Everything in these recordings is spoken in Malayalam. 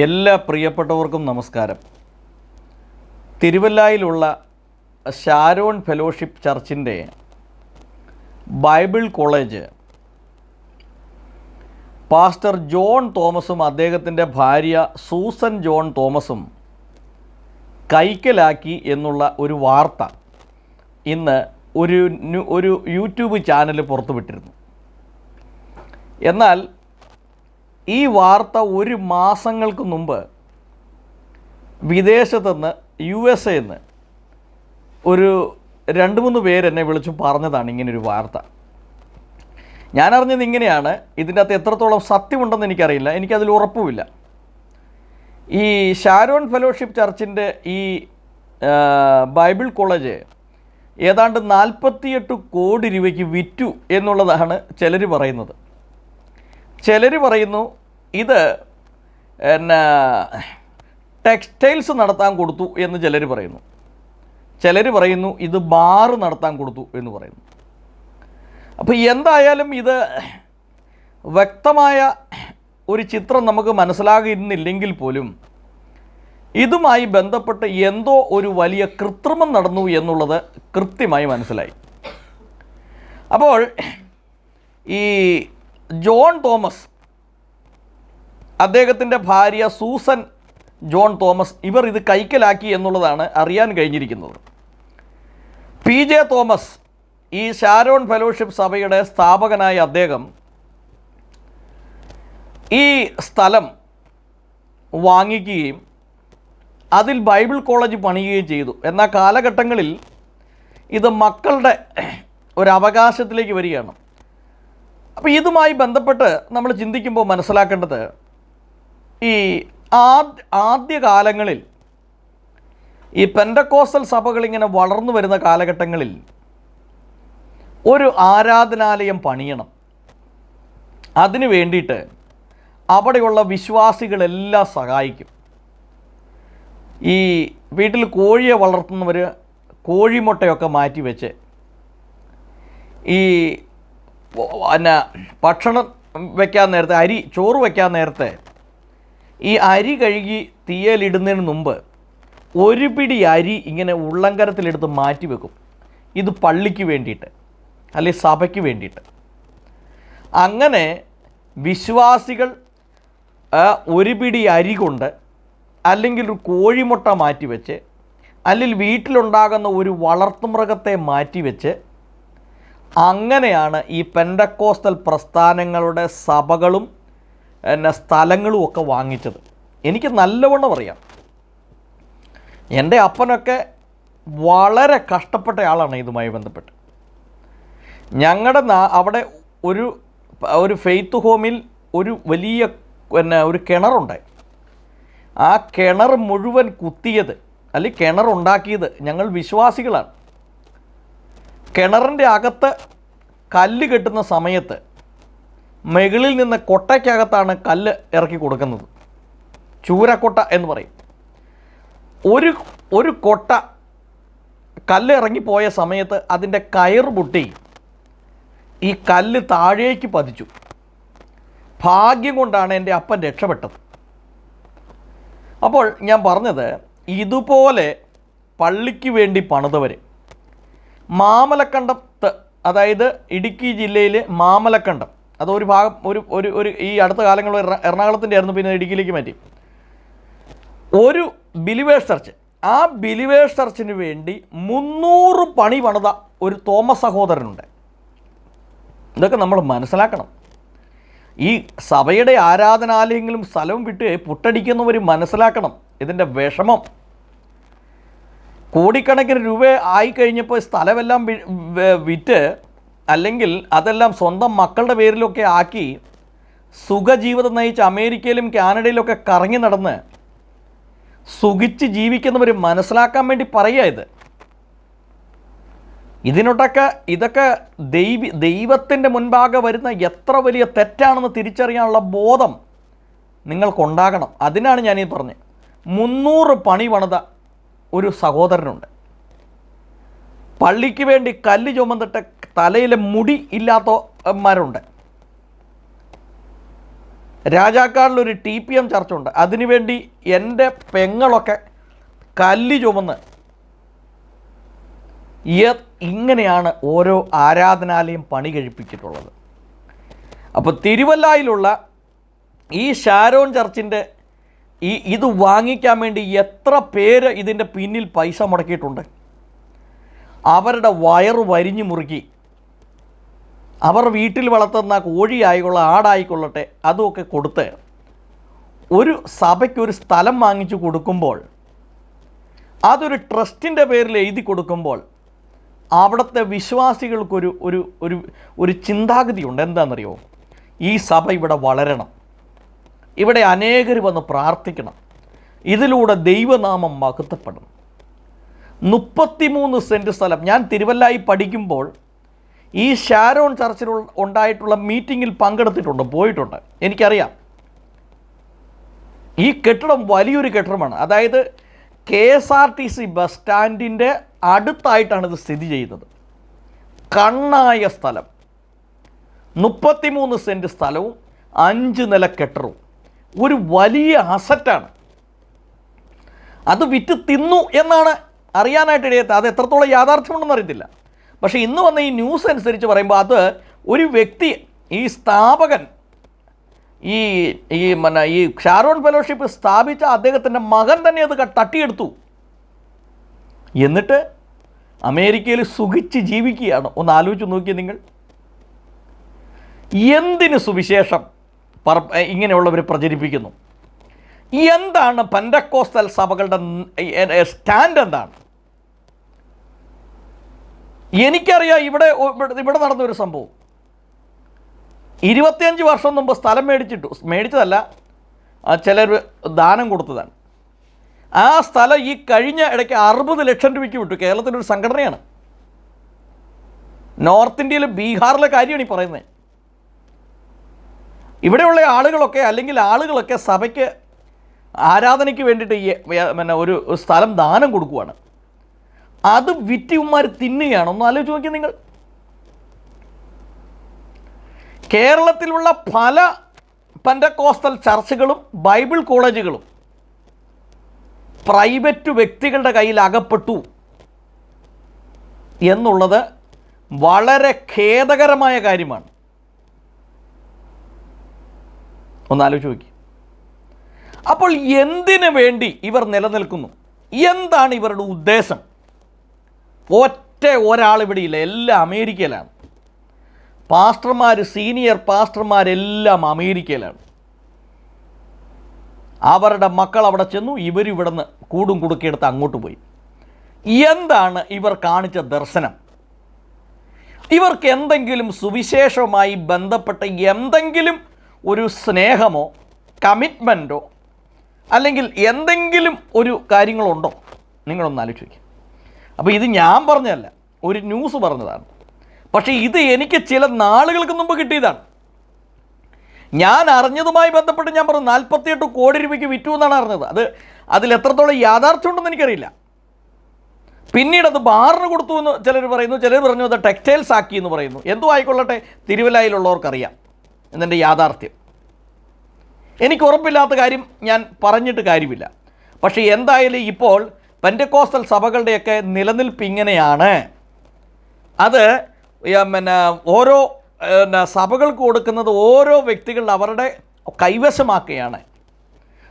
എല്ലാ പ്രിയപ്പെട്ടവർക്കും നമസ്കാരം. തിരുവല്ലായിലുള്ള ഷാരോൺ ഫെലോഷിപ്പ് ചർച്ചിന്റെ ബൈബിൾ കോളേജ് പാസ്റ്റർ ജോൺ തോമസും അദ്ദേഹത്തിന്റെ ഭാര്യ സൂസൻ ജോൺ തോമസും കൈക്കലാക്കി എന്നുള്ള ഒരു വാർത്ത ഇന്ന് ഒരു ഒരു യൂട്യൂബ് ചാനൽ പുറത്തുവിട്ടിരുന്നു. എന്നാൽ ഈ വാർത്ത ഒരു മാസങ്ങൾക്ക് മുമ്പ് വിദേശത്തുനിന്ന് യു എസ് എന്ന് ഒരു രണ്ട് മൂന്ന് പേരെന്നെ വിളിച്ചു പറഞ്ഞതാണ് ഇങ്ങനൊരു വാർത്ത. ഞാൻ അറിഞ്ഞത് ഇങ്ങനെയാണ്. ഇതിന്റെ അകത്ത് എത്രത്തോളം സത്യമുണ്ടെന്ന് എനിക്കറിയില്ല. എനിക്കതിൽ ഉറപ്പുമില്ല. ഈ ഷാരോൺ ഫെലോഷിപ്പ് ചർച്ചിന്റെ ഈ ബൈബിൾ കോളേജ് ഏതാണ്ട് നാൽപ്പത്തിയെട്ട് കോടി രൂപയ്ക്ക് വിറ്റു എന്നുള്ളതാണ് ചിലർ പറയുന്നത്. ചിലർ പറയുന്നു ഇത് എന്നാ ടെക്സ്റ്റൈൽസ് നടത്താൻ കൊടുത്തു എന്ന് ചിലർ പറയുന്നു. ചിലർ പറയുന്നു ഇത് ബാറ് നടത്താൻ കൊടുത്തു എന്ന് പറയുന്നു. അപ്പോൾ എന്തായാലും ഇത് വ്യക്തമായ ഒരു ചിത്രം നമുക്ക് മനസ്സിലാകുന്നില്ലെങ്കിൽ പോലും ഇതുമായി ബന്ധപ്പെട്ട് എന്തോ ഒരു വലിയ കൃത്രിമം നടന്നു എന്നുള്ളത് കൃത്യമായി മനസ്സിലായി. അപ്പോൾ ഈ ജോൺ തോമസ്. അദ്ദേഹത്തിന്റെ ഭാര്യ സൂസൻ ജോൺ തോമസ് ഇവർ ഇത് കൈക്കലാക്കി എന്നുള്ളതാണ് അറിയാൻ കഴിഞ്ഞിരിക്കുന്നത്. പി ജെ തോമസ് ഈ ഷാരോൺ ഫെലോഷിപ്പ് സഭയുടെ സ്ഥാപകനായ അദ്ദേഹം ഈ സ്ഥലം വാങ്ങിക്കുകയും അതിൽ ബൈബിൾ കോളേജ് പണിയുകയും ചെയ്തു. എന്നാൽ കാലഘട്ടങ്ങളിൽ ഇത് മക്കളുടെ ഒരു അവകാശത്തിലേക്ക് വരികയാണ്. അപ്പോൾ ഇതുമായി ബന്ധപ്പെട്ട് നമ്മൾ ചിന്തിക്കുമ്പോൾ മനസ്സിലാക്കേണ്ടത് ഈ ആദ്യ ആദ്യകാലങ്ങളിൽ ഈ പെൻഡക്കോസ്റ്റൽ സഭകൾ ഇങ്ങനെ വളർന്നു വരുന്ന കാലഘട്ടങ്ങളിൽ ഒരു ആരാധനാലയം പണിയണം. അതിനു വേണ്ടിയിട്ട് അവിടെയുള്ള വിശ്വാസികളെല്ലാം സഹായിക്കും. ഈ വീട്ടിൽ കോഴിയെ വളർത്തുന്നവർ കോഴിമുട്ടയൊക്കെ മാറ്റി വെച്ച് ഈ പിന്നെ ഭക്ഷണം വെക്കാൻ നേരത്തെ അരി ചോറ് വെക്കാൻ നേരത്തെ ഈ അരി കഴുകി തീയലിടുന്നതിന് മുമ്പ് ഒരു പിടി അരി ഇങ്ങനെ ഉള്ളങ്കരത്തിലെടുത്ത് മാറ്റി വെക്കും. ഇത് പള്ളിക്ക് വേണ്ടിയിട്ട് അല്ലെങ്കിൽ സഭയ്ക്ക് വേണ്ടിയിട്ട്. അങ്ങനെ വിശ്വാസികൾ ഒരു പിടി അരി കൊണ്ട് അല്ലെങ്കിൽ ഒരു കോഴിമുട്ട മാറ്റി വെച്ച് അല്ലെങ്കിൽ വീട്ടിലുണ്ടാകുന്ന ഒരു വളർത്തുമൃഗത്തെ മാറ്റി വെച്ച് അങ്ങനെയാണ് ഈ പെൻഡക്കോസ്റ്റൽ പ്രസ്ഥാനങ്ങളുടെ സഭകളും പിന്നെ സ്ഥലങ്ങളും ഒക്കെ വാങ്ങിച്ചത്. എനിക്ക് നല്ലവണ്ണം അറിയാം. എന്റെ അപ്പനൊക്കെ വളരെ കഷ്ടപ്പെട്ട ആളാണ് ഇതുമായി ബന്ധപ്പെട്ട്. ഞങ്ങളുടെ നാ- അവിടെ ഒരു ഒരു ഫെയ്ത്ത് ഹോമിൽ ഒരു വലിയ പിന്നെ ഒരു കിണറുണ്ടായി. ആ കിണർ മുഴുവൻ കുത്തിയത് അല്ലെങ്കിൽ കിണറുണ്ടാക്കിയത് ഞങ്ങൾ വിശ്വാസികളാണ്. കിണറിന്റെ അകത്ത് കല്ല് കെട്ടുന്ന സമയത്ത് മുകളിൽ നിന്ന് കൊട്ടയ്ക്കകത്താണ് കല്ല് ഇറക്കി കൊടുക്കുന്നത്. ചൂരക്കൊട്ട എന്ന് പറയും. ഒരു ഒരു കൊട്ട കല്ല് ഇറങ്ങിപ്പോയ സമയത്ത് അതിന്റെ കയർ പൊട്ടി. ഈ കല്ല് താഴേക്ക് പതിച്ചു. ഭാഗ്യം കൊണ്ടാണ് എന്റെ അപ്പൻ രക്ഷപ്പെട്ടത്. അപ്പോൾ ഞാൻ പറഞ്ഞത് ഇതുപോലെ പള്ളിക്ക് വേണ്ടി പണിതവർ മാമലക്കണ്ടത്ത് അതായത് ഇടുക്കി ജില്ലയിൽ മാമലക്കണ്ടം. അതൊരു ഭാഗം ഒരു ഒരു ഒരു ഈ അടുത്ത കാലങ്ങളിൽ എറ- എറണാകുളത്തിന്റെ ആയിരുന്നു പിന്നെ ഇടുക്കിയിലേക്ക് മാറ്റി. ഒരു ബിലിവേഴ്സ് ചർച്ച്. ആ ബിലിവേഴ്സ് ചർച്ചിന് വേണ്ടി മുന്നൂറ് പണി പണിത ഒരു തോമസ് സഹോദരനുണ്ട്. ഇതൊക്കെ നമ്മൾ മനസ്സിലാക്കണം. ഈ സഭയുടെ ആരാധനാലയങ്ങളും സ്ഥലവും വിട്ട് പുട്ടടിക്കുന്നവർ മനസ്സിലാക്കണം. ഇതിന്റെ വിഷമം. കോടിക്കണക്കിന് രൂപ ആയി കഴിഞ്ഞപ്പോൾ സ്ഥലമെല്ലാം വിറ്റ് അല്ലെങ്കിൽ അതെല്ലാം സ്വന്തം മക്കളുടെ പേരിലൊക്കെ ആക്കി സുഖജീവിതം നയിച്ച് അമേരിക്കയിലും കാനഡയിലൊക്കെ കറങ്ങി നടന്ന് സുഖിച്ച് ജീവിക്കുന്നവർ മനസ്സിലാക്കാൻ വേണ്ടി പറയുക ഇത്. ഇതിനോട്ടൊക്കെ ഇതൊക്കെ ദൈവ ദൈവത്തിന്റെ മുൻപാകെ വരുന്ന എത്ര വലിയ തെറ്റാണെന്ന് തിരിച്ചറിയാനുള്ള ബോധം നിങ്ങൾക്കുണ്ടാകണം. അതിനാണ് ഞാനീ പറഞ്ഞത്. മുന്നൂറ് പണി പണിത ഒരു സഹോദരനുണ്ട്. പള്ളിക്ക് വേണ്ടി കല്ല് ചുമന്നിട്ട് തലയിലെ മുടി ഇല്ലാത്തമാരുണ്ട് രാജാക്കാടിലൊരു ടി പി എം ചർച്ചുണ്ട്. അതിനുവേണ്ടി എന്റെ പെങ്ങളൊക്കെ കല്ല് ചുമന്ന് ഇങ്ങനെയാണ് ഓരോ ആരാധനാലയം പണി കഴിപ്പിച്ചിട്ടുള്ളത്. അപ്പോൾ തിരുവല്ലായിലുള്ള ഈ ഷാരോൺ ചർച്ചിന്റെ ഈ ഇത് വാങ്ങിക്കാൻ വേണ്ടി എത്ര പേര് ഇതിന്റെ പിന്നിൽ പൈസ മുടക്കിയിട്ടുണ്ട്? അവരുടെ വയറ് വരിഞ്ഞു മുറുക്കി അവർ വീട്ടിൽ വളർത്തുന്ന കോഴിയായിക്കൊള്ള ആടായിക്കൊള്ളട്ടെ അതുമൊക്കെ കൊടുത്ത് ഒരു സഭയ്ക്ക് ഒരു സ്ഥലം വാങ്ങിച്ചു കൊടുക്കുമ്പോൾ അതൊരു ട്രസ്റ്റിന്റെ പേരിൽ എഴുതി കൊടുക്കുമ്പോൾ അവിടുത്തെ വിശ്വാസികൾക്കൊരു ഒരു ഒരു ഒരു ചിന്താഗതിയുണ്ട്. എന്താണെന്നറിയോ? ഈ സഭ ഇവിടെ വളരണം. ഇവിടെ അനേകർ വന്ന് പ്രാർത്ഥിക്കണം. ഇതിലൂടെ ദൈവനാമം മഹത്വപ്പെടണം മുപ്പത്തിമൂന്ന് സെന്റ് സ്ഥലം. ഞാൻ തിരുവല്ലായി പഠിക്കുമ്പോൾ ഈ ഷാരോൺ ചർച്ചിൽ ഉണ്ടായിട്ടുള്ള മീറ്റിങ്ങിൽ പങ്കെടുത്തിട്ടുണ്ട് പോയിട്ടുണ്ട്. എനിക്കറിയാം. ഈ കെട്ടിടം വലിയൊരു കെട്ടിടമാണ്. അതായത് K S R T C bus സ്റ്റാൻഡിന്റെ അടുത്തായിട്ടാണ് ഇത് സ്ഥിതി ചെയ്യുന്നത്. കണ്ണായ സ്ഥലം. മുപ്പത്തിമൂന്ന് സെന്റ് സ്ഥലവും അഞ്ച് നില കെട്ടിടവും. ഒരു വലിയ അസറ്റാണ് അത് വിറ്റ് തിന്നു എന്നാണ് അറിയാനായിട്ട് ഇടയത്ത്. അത് എത്രത്തോളം യാഥാർത്ഥ്യമുണ്ടെന്ന് അറിയത്തില്ല. പക്ഷേ ഇന്ന് വന്ന ഈ ന്യൂസ് അനുസരിച്ച് പറയുമ്പോൾ അത് ഒരു വ്യക്തി ഈ സ്ഥാപകൻ ഈ ഈ പിന്നെ ഈ ഷാരോൺ ഫെലോഷിപ്പ് സ്ഥാപിച്ച അദ്ദേഹത്തിന്റെ മകൻ തന്നെ അത് തട്ടിയെടുത്തു. എന്നിട്ട് അമേരിക്കയിൽ സുഖിച്ച് ജീവിക്കുകയാണ്. ഒന്ന് ആലോചിച്ച് നോക്കിയേ നിങ്ങൾ. എന്തിന് സുവിശേഷം? ഇങ്ങനെയുള്ളവർ പ്രചരിപ്പിക്കുന്നു. എന്താണ് പന്തക്കോസ്തൽ സഭകളുടെ സ്റ്റാൻഡ് എന്താണ്? എനിക്കറിയാം ഇവിടെ ഇവിടെ- നടന്നൊരു സംഭവം. ഇരുപത്തിയഞ്ച് വർഷം മുമ്പ് സ്ഥലം മേടിച്ചിട്ടു മേടിച്ചതല്ല ചിലർ ദാനം കൊടുത്തതാണ്. ആ സ്ഥലം ഈ കഴിഞ്ഞ ഇടയ്ക്ക് അറുപത് ലക്ഷം രൂപയ്ക്ക് വിട്ടു. കേരളത്തിന്റെ ഒരു സംഘടനയാണ്. നോർത്ത് ഇന്ത്യയിൽ ബീഹാറിലെ കാര്യമാണ് ഈ പറയുന്നത്. ഇവിടെയുള്ള ആളുകളൊക്കെ അല്ലെങ്കിൽ ആളുകളൊക്കെ സഭയ്ക്ക് ആരാധനയ്ക്ക് വേണ്ടിയിട്ട് പിന്നെ ഒരു സ്ഥലം ദാനം കൊടുക്കുവാണ്. അത് വിറ്റിയുമാർ തിന്നുകയാണ്. ഒന്ന് ആലോചിച്ച് നോക്കി നിങ്ങൾ. കേരളത്തിലുള്ള പല പന്റക്കോസ്റ്റൽ ചർച്ചുകളും ബൈബിൾ കോളേജുകളും പ്രൈവറ്റ് വ്യക്തികളുടെ കയ്യിൽ അകപ്പെട്ടു എന്നുള്ളത് വളരെ ഖേദകരമായ കാര്യമാണ്. ഒന്ന് ആലോചിച്ച് നോക്കി. അപ്പോൾ എന്തിനു വേണ്ടി ഇവർ നിലനിൽക്കുന്നു? എന്താണ് ഇവരുടെ ഉദ്ദേശം? ഒറ്റ ഒരാൾ ഇവിടെ ഇല്ല എല്ലാം അമേരിക്കയിലാണ്. പാസ്റ്റർമാർ സീനിയർ പാസ്റ്റർമാരെല്ലാം അമേരിക്കയിലാണ്. അവരുടെ മക്കൾ അവിടെ ചെന്നു ഇവരിവിടുന്ന് കൂടും കുടുക്കിയെടുത്ത് അങ്ങോട്ട് പോയി. എന്താണ് ഇവർ കാണിച്ച ദർശനം? ഇവർക്ക് എന്തെങ്കിലും സുവിശേഷവുമായി ബന്ധപ്പെട്ട എന്തെങ്കിലും ഒരു സ്നേഹമോ കമ്മിറ്റ്മെന്റോ അല്ലെങ്കിൽ എന്തെങ്കിലും ഒരു കാര്യങ്ങളുണ്ടോ? നിങ്ങളൊന്ന് ആലോചിച്ച് നോക്കി അപ്പോൾ ഇത് ഞാൻ പറഞ്ഞതല്ല ഒരു ന്യൂസ് പറഞ്ഞതാണ്. പക്ഷേ ഇത് എനിക്ക് ചില നാളുകൾക്ക് മുമ്പ് കിട്ടിയതാണ്. ഞാൻ അറിഞ്ഞതുമായി ബന്ധപ്പെട്ട് ഞാൻ പറഞ്ഞു നാൽപ്പത്തിയെട്ട് കോടി രൂപയ്ക്ക് വിറ്റു എന്നാണ് അറിഞ്ഞത്. അത് അതിൽ എത്രത്തോളം യാഥാർത്ഥ്യം ഉണ്ടെന്ന് എനിക്കറിയില്ല. പിന്നീട് അത് ബാറിന് കൊടുത്തു എന്ന് ചിലർ പറയുന്നു ചിലർ പറഞ്ഞു അത് ടെക്സ്റ്റൈൽസ് ആക്കി എന്ന് പറയുന്നു. എന്തോ ആയിക്കൊള്ളട്ടെ തിരുവല്ലായിലുള്ളവർക്കറിയാം. എന്നതിന്റെ യാഥാർത്ഥ്യം. എനിക്ക് ഉറപ്പില്ലാത്ത കാര്യം ഞാൻ പറഞ്ഞിട്ട് കാര്യമില്ല. പക്ഷേ എന്തായാലും ഇപ്പോൾ പെന്റക്കോസ്റ്റൽ സഭകളുടെയൊക്കെ നിലനിൽപ്പ് ഇങ്ങനെയാണ്. അത് പിന്നെ ഓരോ പിന്നെ സഭകൾക്ക് കൊടുക്കുന്നത് ഓരോ വ്യക്തികൾ അവരുടെ കൈവശമാക്കുകയാണ്.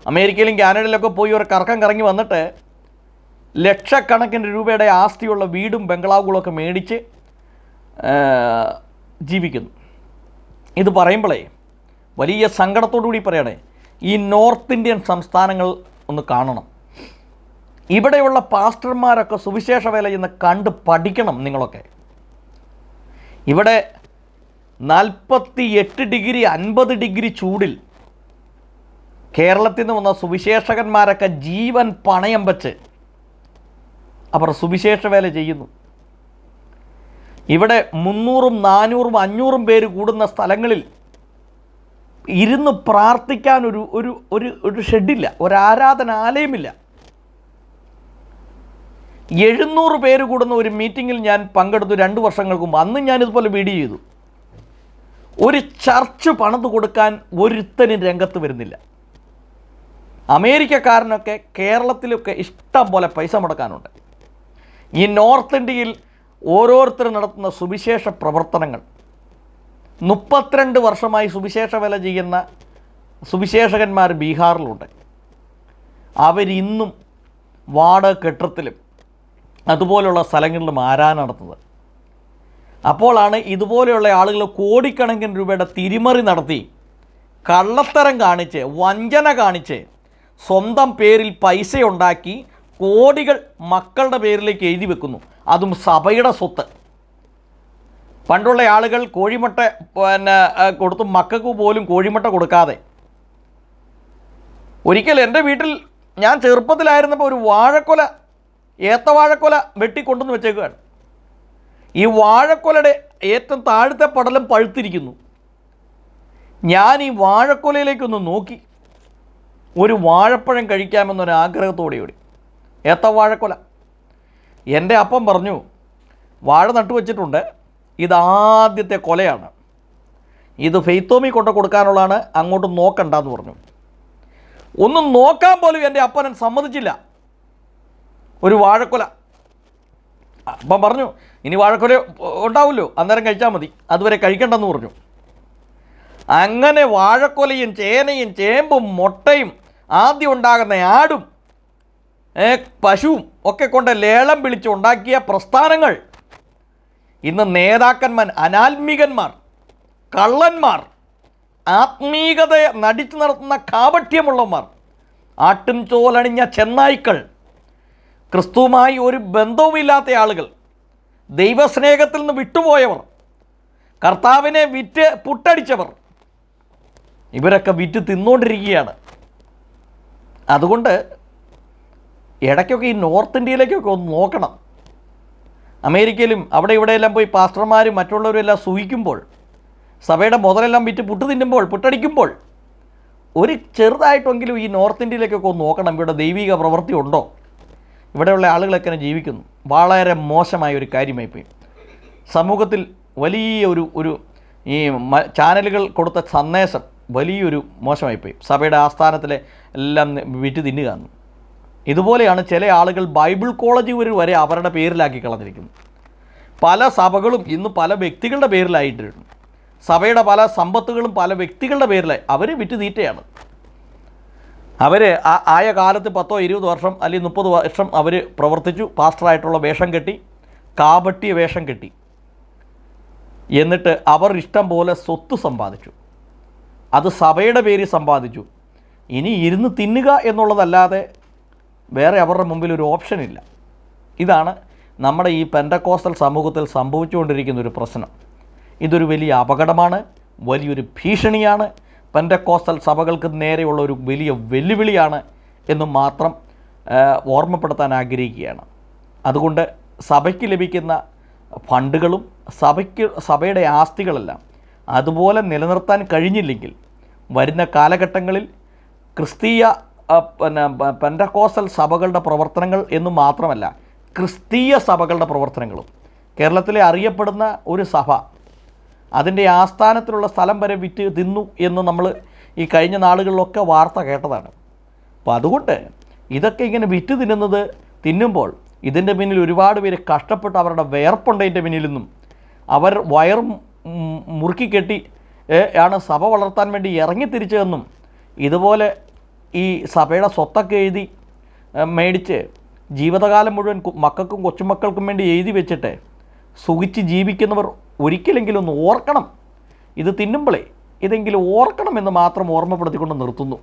അമേരിക്കയിലും കാനഡയിലൊക്കെ പോയി ഒരു കറക്കം കറങ്ങി വന്നിട്ട് ലക്ഷക്കണക്കിന് രൂപയുടെ ആസ്തിയുള്ള വീടും ബംഗ്ലാവുകളൊക്കെ മേടിച്ച് ജീവിക്കുന്നു. ഇത് പറയുമ്പോഴേ വലിയ സങ്കടത്തോടു കൂടി പറയണേ ഈ നോർത്ത് ഇന്ത്യൻ സംസ്ഥാനങ്ങൾ ഒന്ന് കാണണം. ഇവിടെയുള്ള പാസ്റ്റർമാരൊക്കെ സുവിശേഷ വേല ഇന്ന് കണ്ട് പഠിക്കണം നിങ്ങളൊക്കെ. ഇവിടെ നാൽപ്പത്തി എട്ട് ഡിഗ്രി അൻപത് ഡിഗ്രി ചൂടിൽ കേരളത്തിൽ നിന്ന് വന്ന സുവിശേഷകന്മാരൊക്കെ ജീവൻ പണയം വച്ച് അവർ സുവിശേഷ വേല ചെയ്യുന്നു. ഇവിടെ മുന്നൂറും നാനൂറും അഞ്ഞൂറും പേര് കൂടുന്ന സ്ഥലങ്ങളിൽ ഇരുന്ന് പ്രാർത്ഥിക്കാൻ ഒരു ഒരു ഒരു ഒരു ഷെഡില്ല. ഒരു ആരാധനാലയമില്ല എഴുന്നൂറ് പേര് കൂടുന്ന ഒരു മീറ്റിങ്ങിൽ ഞാൻ പങ്കെടുത്തു രണ്ട് വർഷങ്ങൾക്ക് മുമ്പ്. അന്ന് ഞാനിതുപോലെ വീഡിയോ ചെയ്തു. ഒരു ചർച്ച് പണിത് കൊടുക്കാൻ ഒരുത്തനും രംഗത്ത് വരുന്നില്ല. അമേരിക്കക്കാരനൊക്കെ കേരളത്തിലൊക്കെ ഇഷ്ടം പോലെ പൈസ മുടക്കാനുണ്ട്. ഈ നോർത്ത് ഇന്ത്യയിൽ ഓരോരുത്തരും നടത്തുന്ന സുവിശേഷ പ്രവർത്തനങ്ങൾ. മുപ്പത്തിരണ്ട് വർഷമായി സുവിശേഷ വില ചെയ്യുന്ന സുവിശേഷകന്മാർ ബീഹാറിലുണ്ട്. അവരിന്നും വാർഡ് കെട്ടിടത്തിലും അതുപോലെയുള്ള സ്ഥലങ്ങളിലും ആരാ നടത്തുന്നത്? അപ്പോഴാണ് ഇതുപോലെയുള്ള ആളുകൾ കോടിക്കണക്കിന് രൂപയുടെ തിരിമറി നടത്തി കള്ളത്തരം കാണിച്ച് വഞ്ചന കാണിച്ച് സ്വന്തം പേരിൽ പൈസ ഉണ്ടാക്കി കോടികൾ മക്കളുടെ പേരിലേക്ക് എഴുതി വെക്കുന്നു. അതും സഭയുടെ സ്വത്ത്. പണ്ടുള്ള ആളുകൾ കോഴിമുട്ട പിന്നെ കൊടുത്ത്. മക്കൾക്ക് പോലും കോഴിമുട്ട കൊടുക്കാതെ. ഒരിക്കൽ എന്റെ വീട്ടിൽ ഞാൻ ചെറുപ്പത്തിലായിരുന്നപ്പോൾ ഒരു വാഴക്കൊല ഏത്തവാഴക്കൊല വെട്ടിക്കൊണ്ടെന്ന് വെച്ചേക്കുകയാണ് ഈ വാഴക്കൊലയുടെ ഏറ്റവും താഴത്തെ പടലം പഴുത്തിരിക്കുന്നു. ഞാൻ ഈ വാഴക്കൊലയിലേക്കൊന്ന് നോക്കി. ഒരു വാഴപ്പഴം കഴിക്കാമെന്നൊരു ആഗ്രഹത്തോടെ ഓടി ഏത്തവാഴക്കൊല എന്റെ അപ്പം പറഞ്ഞു വാഴ നട്ടു വച്ചിട്ടുണ്ട്. ഇതാദ്യത്തെ കൊലയാണ്. ഇത് ഫെയ്ത്തോമി കൊണ്ട് കൊടുക്കാനുള്ളതാണ്. അങ്ങോട്ട് നോക്കണ്ടെന്ന് പറഞ്ഞു. ഒന്നും നോക്കാൻ പോലും എന്റെ അപ്പനൻ സമ്മതിച്ചില്ല. ഒരു വാഴക്കൊല. അപ്പം പറഞ്ഞു ഇനി വാഴക്കൊല ഉണ്ടാവുമല്ലോ. അന്നേരം കഴിച്ചാൽ മതി. അതുവരെ കഴിക്കണ്ടെന്ന് പറഞ്ഞു. അങ്ങനെ വാഴക്കൊലയും ചേനയും ചേമ്പും മുട്ടയും ആദ്യം ഉണ്ടാകുന്ന ആടും പശുവും ഒക്കെ കൊണ്ട് ലേലം വിളിച്ചുണ്ടാക്കിയ പ്രസ്ഥാനങ്ങൾ. ഇന്ന് നേതാക്കന്മാർ അനാത്മികന്മാർ കള്ളന്മാർ ആത്മീകതയെ നടിച്ചു നടത്തുന്ന കാപട്യമുള്ളവന്മാർ ആട്ടും ചോലണിഞ്ഞ ചെന്നായ്ക്കൾ ക്രിസ്തുവുമായി ഒരു ബന്ധവുമില്ലാത്ത ആളുകൾ ദൈവസ്നേഹത്തിൽ നിന്ന് വിട്ടുപോയവർ കർത്താവിനെ വിറ്റ് പുട്ടടിച്ചവർ ഇവരൊക്കെ വിറ്റ് തിന്നുകൊണ്ടിരിക്കുകയാണ് അതുകൊണ്ട് ഇടയ്ക്കൊക്കെ ഈ നോർത്ത് ഇന്ത്യയിലേക്കൊക്കെ ഒന്ന് നോക്കണം. അമേരിക്കയിലും അവിടെ ഇവിടെയെല്ലാം പോയി പാസ്റ്റർമാരും മറ്റുള്ളവരും എല്ലാം സൂഹിക്കുമ്പോൾ സഭയുടെ മുതലെല്ലാം വിറ്റ് പുട്ട് തിന്നുമ്പോൾ പുട്ടടിക്കുമ്പോൾ ഒരു ചെറുതായിട്ടെങ്കിലും ഈ നോർത്ത് ഇന്ത്യയിലേക്കൊക്കെ ഒന്ന് നോക്കണം. ഇവിടെ ദൈവിക പ്രവൃത്തി ഉണ്ടോ? ഇവിടെയുള്ള ആളുകളൊക്കെ ജീവിക്കുന്നു. വളരെ മോശമായ ഒരു കാര്യമായി പോയി. സമൂഹത്തിൽ വലിയ ഒരു ഒരു ഈ ചാനലുകൾ കൊടുത്ത സന്ദേശം വലിയൊരു മോശമായിപ്പോയി സഭയുടെ ആസ്ഥാനത്തിലെ എല്ലാം വിറ്റ് തിന്നുക ഇതുപോലെയാണ് ചില ആളുകൾ ബൈബിൾ കോളേജ് വരെ അവരുടെ പേരിലാക്കി കളഞ്ഞിരിക്കുന്നത്. പല സഭകളും ഇന്ന് പല വ്യക്തികളുടെ പേരിലായിട്ടുണ്ട് സഭയുടെ പല സമ്പത്തുകളും പല വ്യക്തികളുടെ പേരിലായി അവർ വിറ്റ് തീറ്റയാണ്. അവർ ആയ കാലത്ത് പത്തോ ഇരുപത് വർഷം അല്ലെങ്കിൽ മുപ്പത് വർഷം അവർ പ്രവർത്തിച്ചു. പാസ്റ്ററായിട്ടുള്ള വേഷം കെട്ടി കാപട്ടിയ വേഷം കെട്ടി. എന്നിട്ട് അവർ ഇഷ്ടം പോലെ സ്വത്ത് സമ്പാദിച്ചു. അത് സഭയുടെ പേരിൽ സമ്പാദിച്ചു. ഇനി ഇരുന്ന് തിന്നുക എന്നുള്ളതല്ലാതെ വേറെ അവരുടെ മുമ്പിൽ ഒരു ഓപ്ഷൻ ഇല്ല. ഇതാണ് നമ്മുടെ ഈ പെൻഡക്കോസ്റ്റൽ സമൂഹത്തിൽ സംഭവിച്ചുകൊണ്ടിരിക്കുന്ന ഒരു പ്രശ്നം. ഇതൊരു വലിയ അപകടമാണ് വലിയൊരു ഭീഷണിയാണ്. പെൻഡക്കോസ്റ്റൽ സഭകൾക്ക് നേരെയുള്ള ഒരു വലിയ വെല്ലുവിളിയാണ് എന്ന് മാത്രം ഓർമ്മപ്പെടുത്താൻ ആഗ്രഹിക്കുകയാണ്. അതുകൊണ്ട് സഭയ്ക്ക് ലഭിക്കുന്ന ഫണ്ടുകളും സഭയ്ക്ക് സഭയുടെ ആസ്തികളെല്ലാം അതുപോലെ നിലനിർത്താൻ കഴിഞ്ഞില്ലെങ്കിൽ വരുന്ന കാലഘട്ടങ്ങളിൽ ക്രിസ്തീയ പിന്നെ പെൻഡക്കോസൽ സഭകളുടെ പ്രവർത്തനങ്ങൾ എന്ന് മാത്രമല്ല ക്രിസ്തീയ സഭകളുടെ പ്രവർത്തനങ്ങളും. കേരളത്തിലെ അറിയപ്പെടുന്ന ഒരു സഭ അതിന്റെ ആസ്ഥാനത്തിലുള്ള സ്ഥലം വരെ വിറ്റ് തിന്നു എന്ന് നമ്മൾ ഈ കഴിഞ്ഞ നാളുകളിലൊക്കെ വാർത്ത കേട്ടതാണ്. അപ്പോൾ അതുകൊണ്ട് ഇതൊക്കെ ഇങ്ങനെ വിറ്റ് തിന്നുന്നത് തിന്നുമ്പോൾ ഇതിന്റെ പിന്നിൽ ഒരുപാട് പേര് കഷ്ടപ്പെട്ട് അവരുടെ വേർപ്പുണ്ടതിന്റെ പിന്നിൽ നിന്നും. അവർ വയർ മുറുക്കി കെട്ടി ആണ് സഭ വളർത്താൻ വേണ്ടി ഇറങ്ങി തിരിച്ചതെന്നും ഇതുപോലെ ഈ സഭയുടെ സ്വത്തൊക്കെ എഴുതി മേടിച്ച് ജീവിതകാലം മുഴുവൻ മക്കൾക്കും കൊച്ചുമക്കൾക്കും വേണ്ടി എഴുതി വെച്ചിട്ട് സുഖിച്ച് ജീവിക്കുന്നവർ ഒരിക്കലെങ്കിലും ഒന്ന് ഓർക്കണം. ഇത് തിന്നുമ്പോളേ ഇതെങ്കിലും ഓർക്കണമെന്ന് മാത്രം ഓർമ്മപ്പെടുത്തിക്കൊണ്ട് നിർത്തുന്നു.